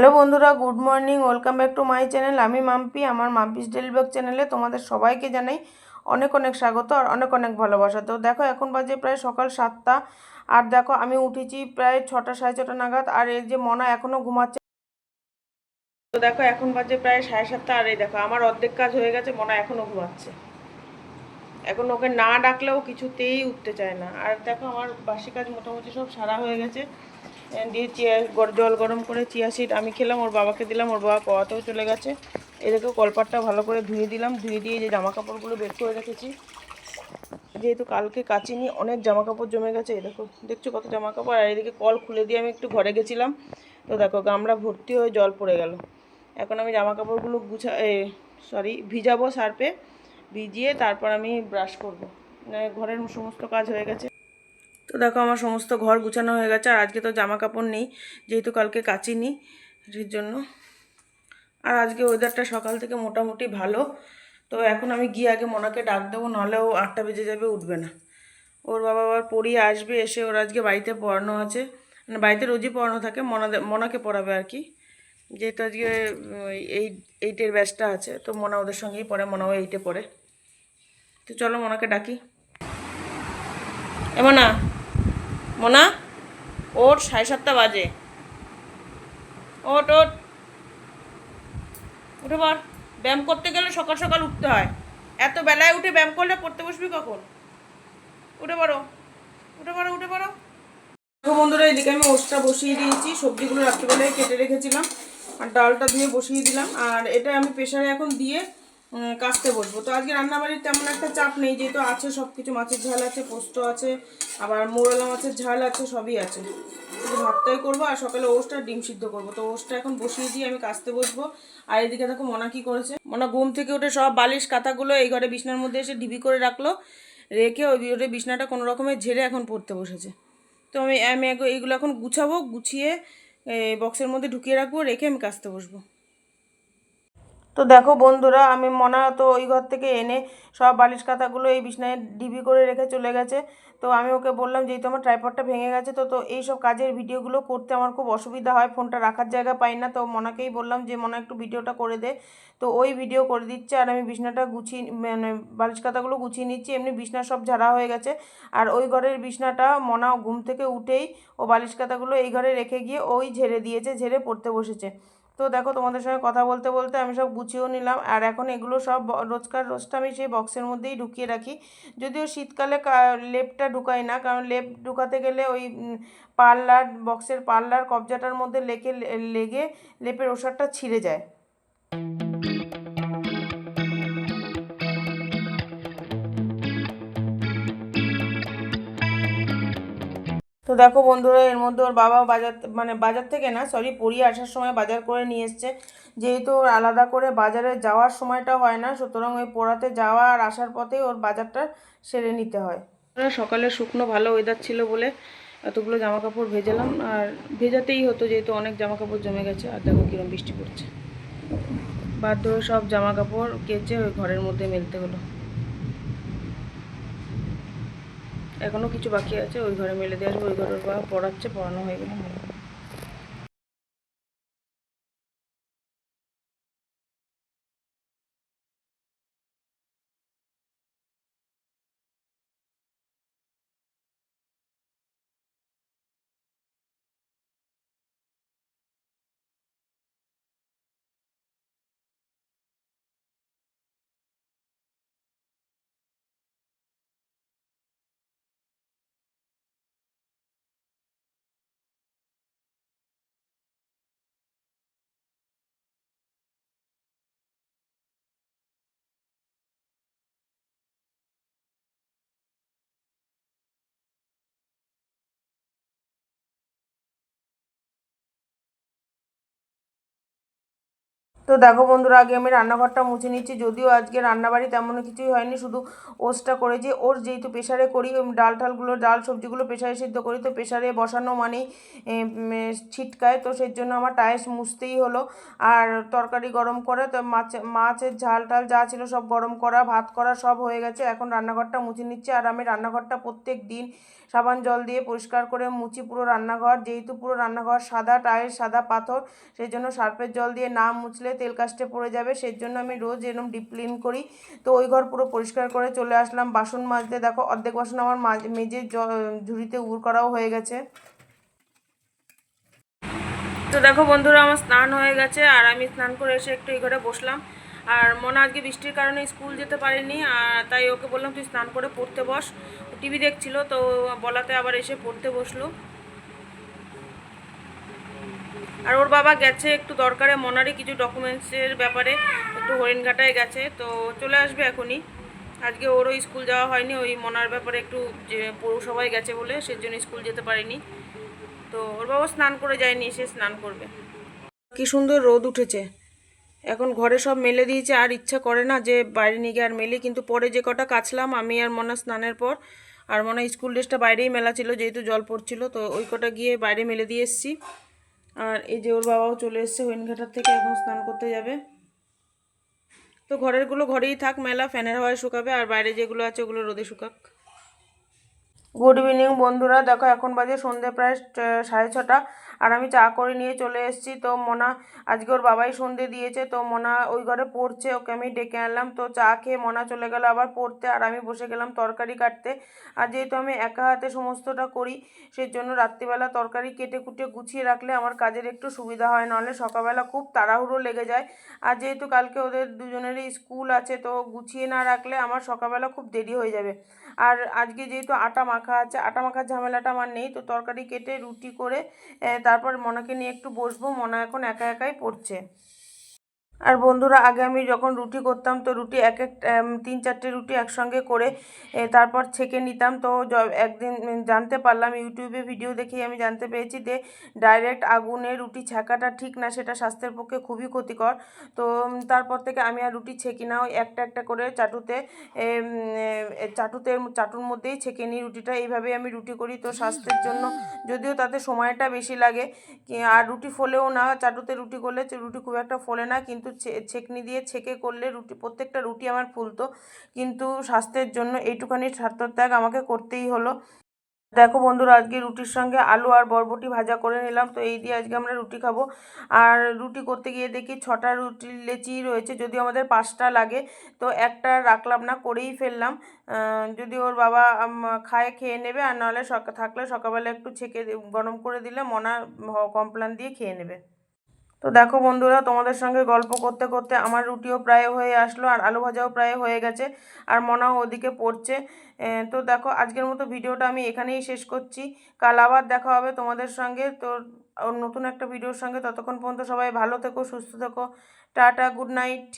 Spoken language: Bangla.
হ্যালো বন্ধুরা, good morning, welcome back to my channel. আমি মাম্পি, আমার মাম্পিস ডেলি ব্লগ চ্যানেলে তোমাদের সবাইকে জানাই অনেক অনেক স্বাগত আর অনেক অনেক ভালোবাসা। তো দেখো, এখন বাজে প্রায় সকাল সাতটা। আর দেখো, আমি উঠেছি প্রায় ছটা, সাড়ে ছটা নাগাদ। আর এই যে মনা এখনও ঘুমাচ্ছে। তো দেখো, এখন বাজে প্রায় সাড়ে সাতটা। আর এই দেখো, আমার অর্ধেক কাজ হয়ে গেছে, মনা এখনও ঘুমাচ্ছে। এখন ওকে না ডাকলেও কিছুতেই উঠতে চায় না। আর দেখো, আমার বাসি কাজ মোটামুটি সব সারা হয়ে গেছে। দিয়ে চিয়া জল গরম করে চিয়া সিড আমি খেলাম, ওর বাবাকে দিলাম, ওর বাবা পড়াতেও চলে গেছে। এদিকে কলপাটটা ভালো করে ধুয়ে দিলাম, ধুয়ে দিয়ে যে জামা কাপড়গুলো বের করে রেখেছি। যেহেতু কালকে কাচিনি, অনেক জামা কাপড় জমে গেছে, এই দেখো, দেখছ কত জামা কাপড় আর এদিকে কল খুলে দিয়ে আমি একটু ঘরে গেছিলাম। তো দেখো, গামড়া ভর্তি হয়ে জল পড়ে গেল। এখন আমি জামা কাপড়গুলো গুছা সরি ভিজাবো সার্পে ভিজিয়ে তারপর আমি ব্রাশ করব। মানে ঘরের সমস্ত কাজ হয়ে গেছে। তো দেখো আমার সমস্ত ঘর গুছানো হয়ে গেছে, আর আজকে তো জামা কাপড় নেই, যেহেতু কালকে কাচিনি এর জন্য। আর আজকে ওয়েদারটা সকাল থেকে মোটামুটি ভালো, তো এখন আমি গিয়ে আগে মোনাকে ডাক দেবো, নাহলে ও আটটা বেজে যাবে, উঠবে না। ওর বাবা আবার পড়িয়ে আসবে, এসে ওর আজকে বাড়িতে পড়ানো আছে মানে বাড়িতে রোজই পড়ানো থাকে, মনা মনাকে পড়াবে আর কি। যেহেতু আজকে এই এইটের ব্যাচটা আছে, তো মনা ওদের সঙ্গেই পড়ে মনাও এইটে পড়ে। তো চলো মনাকে ডাকি। এ মনা মনা ওর সাড়ে সাতটা বাজে। ওট ওট উঠে পর ব্যায়াম করতে গেলে সকাল সকাল উঠতে হয়। এত বেলায় উঠে ব্যায়াম করলে পড়তে বসবি কখন? উঠে পড়ো। উঠে পড়ো উঠে পড়ো। বন্ধুরা, এদিকে আমি ওটসটা বসিয়ে দিয়েছি। সবজিগুলো রাত্রিবেলায় কেটে রেখেছিলাম। আর ডালটা দিয়ে বসিয়ে দিলাম। আর এটা আমি প্রেশারে এখন দিয়ে কাচতে বসবো। তো আজকে রান্নাবাড়ির তেমন একটা চাপ নেই, যেহেতু আছে সব কিছু মাছের ঝাল আছে, পোস্ত আছে, আবার মোরলা মাছের ঝাল আছে, সবই আছে। শুধু ভাতটাই করব আর সকালে ওষটা ডিম সিদ্ধ করব। তো ওষটা এখন বসিয়ে দিয়ে আমি কাচতে বসবো। আর এদিকে দেখো মনা কি করেছে। মনা ঘুম থেকে উঠে সব বালিশ, কাঁথাগুলো এই ঘরে বিছনার মধ্যে এসে ডিবি করে রাখল। রেখে ওই ওটা বিছনাটা কোনো রকমের ঝেড়ে এখন পড়তে বসেছে। তো আমি আমি এগো- এইগুলো এখন গুছাবো, গুছিয়ে বক্সের মধ্যে ঢুকিয়ে রাখব, রেখে আমি কাচতে বসবো। তো দেখো বন্ধুরা, আমি মনা তো ওই ঘর থেকে এনে সব বালিশ কাঁথাগুলো এই বিছনায় ডিবি করে রেখে চলে গেছে। তো আমি ওকে বললাম, যেহেতু আমার ট্রাইপডটা ভেঙে গেছে, তো তো এই সব কাজের ভিডিওগুলো করতে আমার খুব অসুবিধা হয়, ফোনটা রাখার জায়গা পাই না। তো মনাকেই বললাম, যে মনা একটু ভিডিওটা করে দে। তো ওই ভিডিও করে দিচ্ছে, আর আমি বিছনাটা গুছিয়ে মানে বালিশ কাঁথাগুলো গুছিয়ে নিচ্ছি, এমনি বিছনা সব ঝাড়া হয়ে গেছে। আর ওই ঘরের বিছনাটা মনা ঘুম থেকে উঠেই ও বালিশ কাঁথাগুলো এই ঘরে রেখে গিয়ে ওই ঝেড়ে দিয়েছে, ঝেড়ে পড়তে বসেছে। তো দেখো তোমাদের সঙ্গে কথা বলতে বলতে আমি সব গুছিয়েও নিলাম। আর এখন এগুলো সব রোজকার রোজটা আমি সেই বক্সের মধ্যেই ঢুকিয়ে রাখি। যদিও শীতকালে লেপটা ঢুকাই না, কারণ লেপ ঢুকাতে গেলে ওই পার্লার বক্সের পার্লার কবজাটার মধ্যে লেগে লেগে লেপের ওষারটা ছিঁড়ে যায়। তো দেখো বন্ধুরা, এর মধ্যে ওর বাবা বাজার মানে বাজার থেকে না সরি পড়িয়ে আসার সময় বাজার করে নিয়ে এসছে। যেহেতু ওর আলাদা করে বাজারে যাওয়ার সময়টা হয় না, সুতরাং ওই পড়াতে যাওয়া আর আসার পথেই ওর বাজারটা সেরে নিতে হয়। সকালে শুকনো ভালো ওয়েদার ছিল বলে এতগুলো জামা কাপড় ভেজালাম, আর ভেজাতেই হতো যেহেতু অনেক জামা কাপড় জমে গেছে, আর দেখো কীরকম বৃষ্টি পড়ছে। বাধ্য সব জামা কাপড় কেচে ওই ঘরের মধ্যে মেলতে হলো। এখনও কিছু বাকি আছে, ওই ঘরে মেলে দিয়ে আসব, ওই ঘরের বা পড়াচ্ছে, পড়ানো হয়ে গেলে তো দেখো বন্ধুরা, আগে আমি রান্নাঘরটা মুছে নিচ্ছি। যদিও আজকে রান্নাবাড়ি তেমন কিছুই হয়নি, শুধু ওসটা করেছি। ওর যেহেতু প্রেশারে করি ডাল ঠালগুলো, ডাল সবজিগুলো প্রেশারে সিদ্ধ করি, তো প্রেশারে বসানো মানেই ছিটকায়। তো সেই জন্য আমার টায়েস মুছতেই হলো। আর তরকারি গরম করে, তো মাছ, মাছের ঝাল টাল যা ছিল সব গরম করা, ভাত করা সব হয়ে গেছে। এখন রান্নাঘরটা মুছে নিচ্ছি। আর আমি রান্নাঘরটা প্রত্যেক দিন সাবান জল দিয়ে পরিষ্কার করে মুছি পুরো রান্নাঘর। যেহেতু পুরো রান্নাঘর সাদা টাইল সাদা, পাথর সেই জন্য সার্ফের জল দিয়ে না মুছলে তেল কাস্টে পড়ে যাবে। সেই জন্য আমি রোজ এরকম ডিপ ক্লিন করি। তো ওই ঘর পুরো পরিষ্কার করে চলে আসলাম। বাসন মাজতে দেখো, অর্ধেক বাসন আমার মেজে ঝুড়িতে উর করাও হয়ে গেছে। তো দেখো বন্ধুরা, আমার স্নান হয়ে গেছে। আর আমি স্নান করে এসে একটু এই ঘরে বসলাম। আর মনে আজকে বৃষ্টির কারণে স্কুল যেতে পারেনি, আর তাই ওকে বললাম তুই স্নান করে পড়তে বস। টিভি দেখছিল, তো বলাতে আবার এসে পড়তে বসল। আর ওর বাবা গেছে একটু দরকারে মনারই কিছু ডকুমেন্টসের ব্যাপারে, একটু হরিণঘাটায় গেছে, তো চলে আসবে এখনই। আজকে ওরও স্কুল যাওয়া হয়নি, ওই মনার ব্যাপারে একটু যে পৌরসভায় গেছে বলে সেজন্য স্কুল যেতে পারেনি। তো ওর বাবা স্নান করে যায়নি এসে স্নান করবে। কি সুন্দর রোদ উঠেছে। এখন ঘরে সব মেলে দিয়েছে, আর ইচ্ছা করে না যে বাইরে নিয়ে গিয়ে আর মেলি। কিন্তু পরে যে কটা কাচলাম, আমি আর মনা স্নানের পর, আর মনে স্কুল ড্রেসটা বাইরেই মেলা ছিল, যেহেতু জল পড়ছিল, তো ওই কটা গিয়ে বাইরে মেলে দিয়ে এসেছি। আর এই যে ওর বাবাও চলে এসছে হইনঘাটার থেকে, এখন স্নান করতে যাবে। তো ঘরেরগুলো ঘরেই থাক, মেলা ফ্যানের হাওয়ায় শুকাবে, আর বাইরে যেগুলো আছে ওগুলো রোদে শুকাক। গুড ইভিনিং বন্ধুরা, দেখো এখন বাজে সন্ধে প্রায় সাড়ে ছটা। আর আমি চা করে নিয়ে চলে এসেছি। তো মনা, আজকে ওর বাবাই সন্ধে দিয়েছে, তো মনা ওই ঘরে পড়ছে, ওকে আমি ডেকে আনলাম। তো চা খেয়ে মনা চলে গেল আবার পড়তে, আর আমি বসে গেলাম তরকারি কাটতে। আর যেহেতু আমি একা হাতে সমস্তটা করি সেই জন্য রাত্রিবেলা তরকারি কেটে কুটে গুছিয়ে রাখলে আমার কাজের একটু সুবিধা হয় নাহলে সকালবেলা খুব তাড়াহুড়ো লেগে যায়। আর যেহেতু কালকে ওদের দুজনেরই স্কুল আছে, তো গুছিয়ে না রাখলে আমার সকালবেলা খুব দেরি হয়ে যাবে। আর আজকে যেহেতু আটা মাখা আছে, আটা মাখার ঝামেলাটা আমার নেই, তো তরকারি কেটে রুটি করে তারপর মনাকে নিয়ে একটু বসবো মনা এখন একা একাই পড়ছে। আর বন্ধুরা, আগে আমি যখন রুটি করতাম, তো রুটি এক এক তিন চারটে রুটি একসঙ্গে করে তারপর ছেঁকে নিতাম। তো একদিন জানতে পারলাম, ইউটিউবে ভিডিও দেখেই আমি জানতে পেরেছি যে ডাইরেক্ট আগুনে রুটি ছ্যাঁকাটা ঠিক না, সেটা স্বাস্থ্যের পক্ষে খুবই ক্ষতিকর। তো তারপর থেকে আমি আর রুটি ছেঁকি না, ওই একটা একটা করে চাটুতে চাটুতে, চাটুর মধ্যেই ছেঁকে নিই রুটিটা। এইভাবেই আমি রুটি করি, তো স্বাস্থ্যের জন্য যদিও তাতে সময়টা বেশি লাগে আর রুটি ফোলেও না, চাটুতে রুটি করলে, রুটি খুব একটা ফোলে না, কিন্তু ছে- ছেঁকনি দিয়ে ছেঁকে করলে রুটি, প্রত্যেকটা রুটি আমার ফুলতো। কিন্তু স্বাস্থ্যের জন্য এইটুখানি স্বার্থত্যাগ আমাকে করতেই হলো। দেখো বন্ধুরা, আজকে রুটির সঙ্গে আলু আর বরবটি ভাজা করে নিলাম। তো এই দিয়ে আজকে আমরা রুটি খাব। আর রুটি করতে গিয়ে দেখি ছটা রুটি লেচি রয়েছে, যদি আমাদের পাঁচটা লাগে। তো একটা রাখলাম না, করেই ফেললাম। যদি ওর বাবা খায়, খেয়ে নেবে। আর নাহলে থাকলে সকালবেলা একটু ছেঁকে গরম করে দিলে মনা কমপ্লান দিয়ে খেয়ে নেবে। তো দেখো বন্ধুরা, তোমাদের সঙ্গে গল্প করতে করতে আমার রুটিও প্রায় হয়ে আসলো আর আলু ভাজাও প্রায় হয়ে গেছে আর মনাও ওদিকে পড়ছে। তো দেখো আজকের মতো ভিডিওটা আমি এখানেই শেষ করছি। কাল আবার দেখা হবে তোমাদের সঙ্গে। তো নতুন একটা ভিডিওর সঙ্গে ততক্ষণ পর্যন্ত সবাই ভালো থেকো, সুস্থ থেকো। Tata, good night.